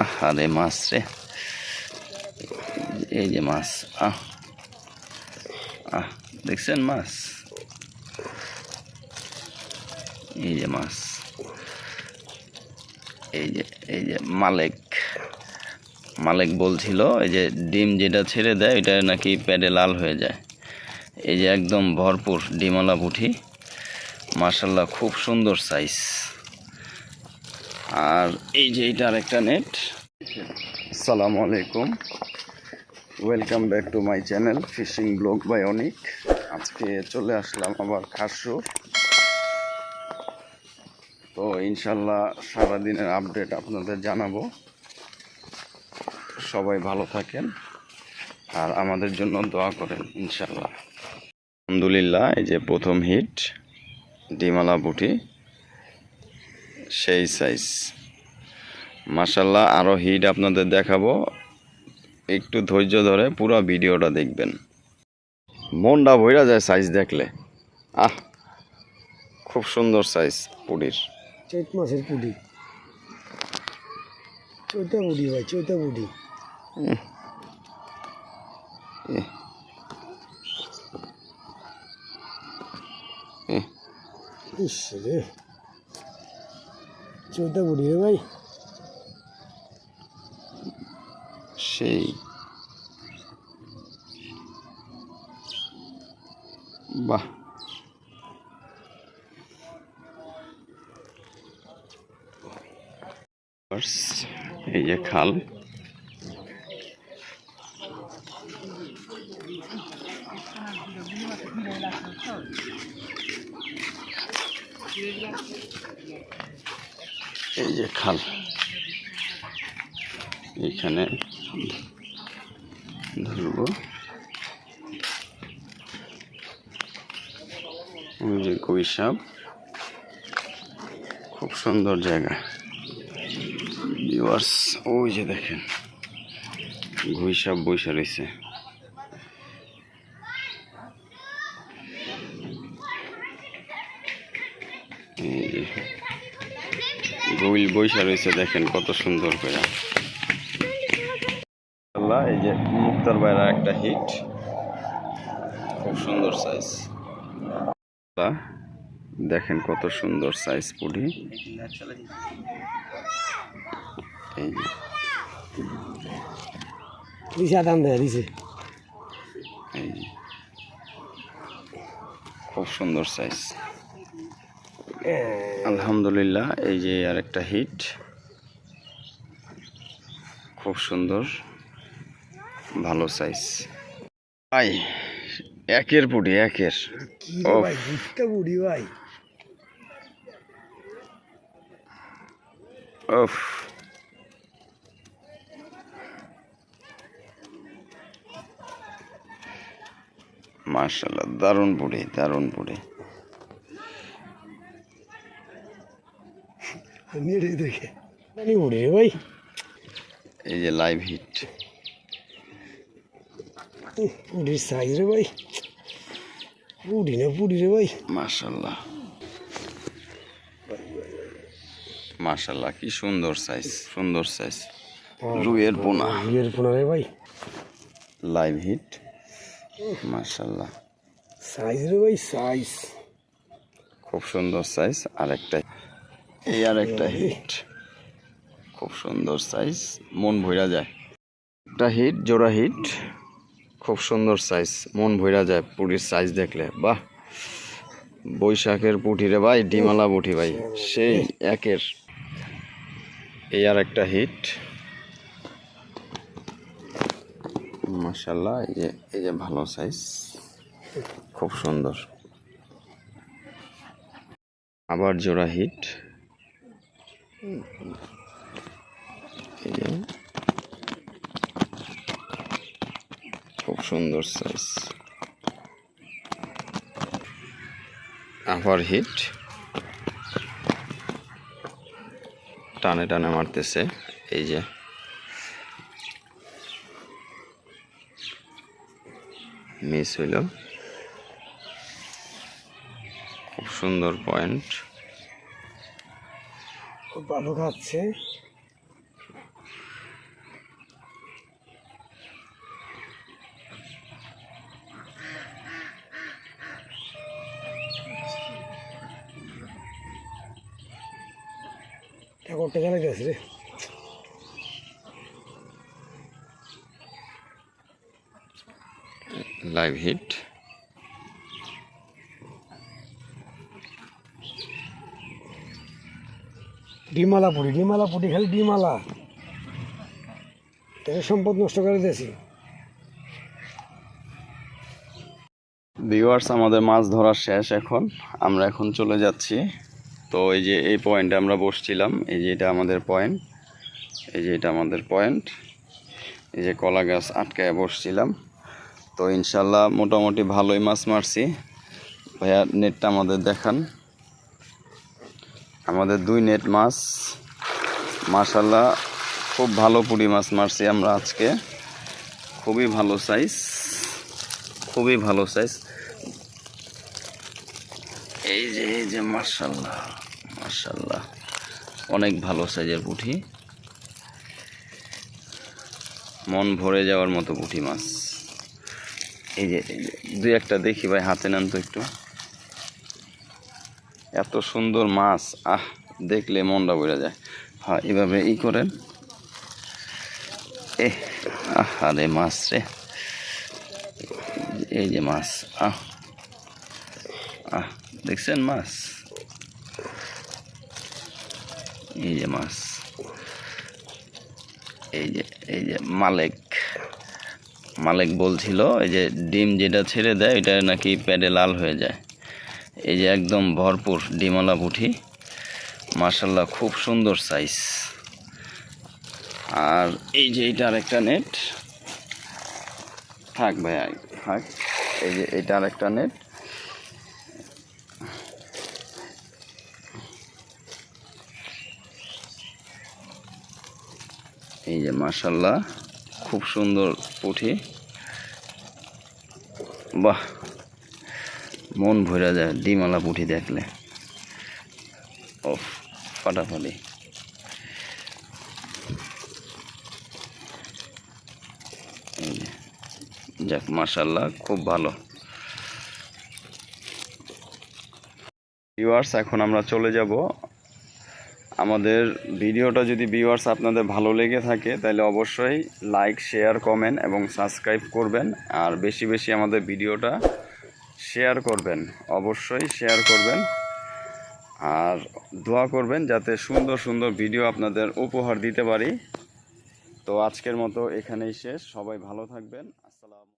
আরে মাছ রে এই যে মাছ আহ আহ দেখছেন মাছ এই যে মাছ এই যে এই যে মালেক মালেক বলছিল, এই যে ডিম যেটা ছেড়ে দেয় এটা নাকি প্যাডে লাল হয়ে যায়। এই যে একদম ভরপুর ডিমওয়ালা পুঁটি মার্শাল্লাহ খুব সুন্দর সাইজ আর এই যে এটা আরেকটা নেট। আসসালামু আলাইকুম। Welcome back to my channel fishing vlog by Anik আজকে চলে আসলাম আবার খাসুর। তো ইনশাল্লাহ সারাদিনের আপডেট আপনাদের জানাব। সবাই ভালো থাকেন আর আমাদের জন্য দোয়া করেন ইনশাল্লাহ। আলহামদুলিল্লাহ, এই যে প্রথম হিট ডিমালা বুটি। সেই সাইজ মাসাল্লাহ আরও হিট আপনাদের দেখাবো। একটু ধৈর্য ধরে পুরো ভিডিওটা দেখবেন। মনটা ভইরা যায় সাইজ দেখলে। আহ খুব সুন্দর সাইজ পুডির চৈত মাসের পুডি চৈতা বুড়ি ভাই চৈতা বুড়ি ইস রে। চৈতা বুড়ি রে ভাই। সেই। বাহ। এই যে খাল। এই যে খাল। এখানে ধরবো। ওই যে কৈশাব খুব সুন্দর জায়গা। ভিউয়ার্স, ওই যে দেখেন ঘুইসাপ বসে রয়েছে এই যে গুইল বৈশা রয়েছে দেখেন কত সুন্দর করে। এই যে মুক্তার বাইরা একটা হিট খুব সুন্দর সাইজ দেখেন কত সুন্দর সাইজ এই যে। খুব সুন্দর সাইজ আলহামদুলিল্লাহ এই যে আরেকটা হিট। খুব সুন্দর ভালো সাইজ ভাই একের পুটি একের। ভাই ওফ। মার্শাল্লাহ দারুণ পুড়ি দারুণ পুড়ি নেড়ে দেখে। বুড়ি রে ভাই। এই যে লাইভ হিট বুড়ির সাইজ রে ভাই। বুড়ি না বুড়ি রে ভাই। মার্শাল্লাহ মার্শাল্লাহ কি সুন্দর সাইজ সুন্দর সাইজ রুইয়ের পোনা। বিয়ের পোনা রে ভাই। লাইভ হিট মার্শাল্লাহ সাইজ রে ভাই সাইজ খুব সুন্দর সাইজ আরেকটা। এই আর একটা হিট খুব সুন্দর সাইজ মন ভইরা যায়। একটা হিট জোড়া হিট খুব সুন্দর সাইজ মন ভইরা যায় পুটির সাইজ দেখলে। বাহ! বৈশাখের পুঁটি রে ভাই, ডিমালা পুঁটি ভাই, সেই একের। এই আর একটা হিট মাসাল্লাহ এই যে এই যে ভালো সাইজ খুব সুন্দর। আবার জোড়া হিট খুব সুন্দর সাইজ আবার হিট টানে টানে মারতেছে, এই যে। মিস হইল। খুব সুন্দর পয়েন্ট খুব ভালো খাচ্ছে। করতে গেছে রে? লাইভ হিট ডিমালা পুরি ডিমালা পুরি খালি ডিমালা। এটা সম্পদ নষ্ট করে দিয়েছি। ভিউয়ার্স আমাদের মাছ ধরা শেষ এখন। আমরা এখন চলে যাচ্ছি। তো এই যে এই পয়েন্টে আমরা বসছিলাম, এই যে এটা আমাদের পয়েন্ট, এই যে এটা আমাদের পয়েন্ট, এই যে কলা গাছ আটকায় বসছিলাম। তো ইনশাল্লাহ মোটামুটি ভালোই মাছ মারছি। ভাইয়া নেটটা আমাদের দেখান। আমাদের দুই নেট মাছ। মাশাল্লাহ খুব ভালো পুরি মাছ মারছি আমরা আজকে। খুবই ভালো সাইজ খুবই ভালো সাইজ এই যে এই যে মার্শাল্লাহ মার্শাল্লাহ অনেক ভালো সাইজের পুঁটি। মন ভরে যাওয়ার মতো পুঁটি মাছ। এই যে, দুই একটা দেখি ভাই, হাতে নেন তো একটু। এত সুন্দর মাছ, আহ, দেখলে মনটা ভরে যায়। হ্যাঁ এভাবে ই করেন। এ আরে মাছ রে। এই যে মাছ, আহ আহ, দেখছেন মাছ? এই যে মাছ। এই যে এই যে মালেক মালেক বলছিল, এই যে ডিম যেটা ছেড়ে দেয় এটা নাকি প্যাডে লাল হয়ে যায়। এই যে একদম ভরপুর ডিমওয়ালা পুঁটি মার্শাল্লাহ খুব সুন্দর সাইজ আর এই যে এটা আরেকটা নেট থাক ভাই থাক। এই যে এটা আরেকটা নেট এই যে মার্শাল্লাহ খুব সুন্দর পুঁটি। বাহ মন ভরে যায় ডিমালা পুঁটি দেখলে। ও ফাটাফাটি। যাক মাশাল্লাহ খুব ভালো। ভিউয়ার্স, এখন আমরা চলে যাব। আমাদের ভিডিওটা যদি ভিউয়ার্স আপনাদের ভালো লেগে থাকে, তাহলে অবশ্যই লাইক, শেয়ার, কমেন্ট এবং সাবস্ক্রাইব করবেন। আর বেশি বেশি আমাদের ভিডিওটা শেয়ার করবেন, অবশ্যই শেয়ার করবেন। আর দোয়া করবেন যাতে সুন্দর সুন্দর ভিডিও আপনাদের উপহার দিতে পারি। তো আজকের মতো এখানেই শেষ। সবাই ভালো থাকবেন। আসসালাম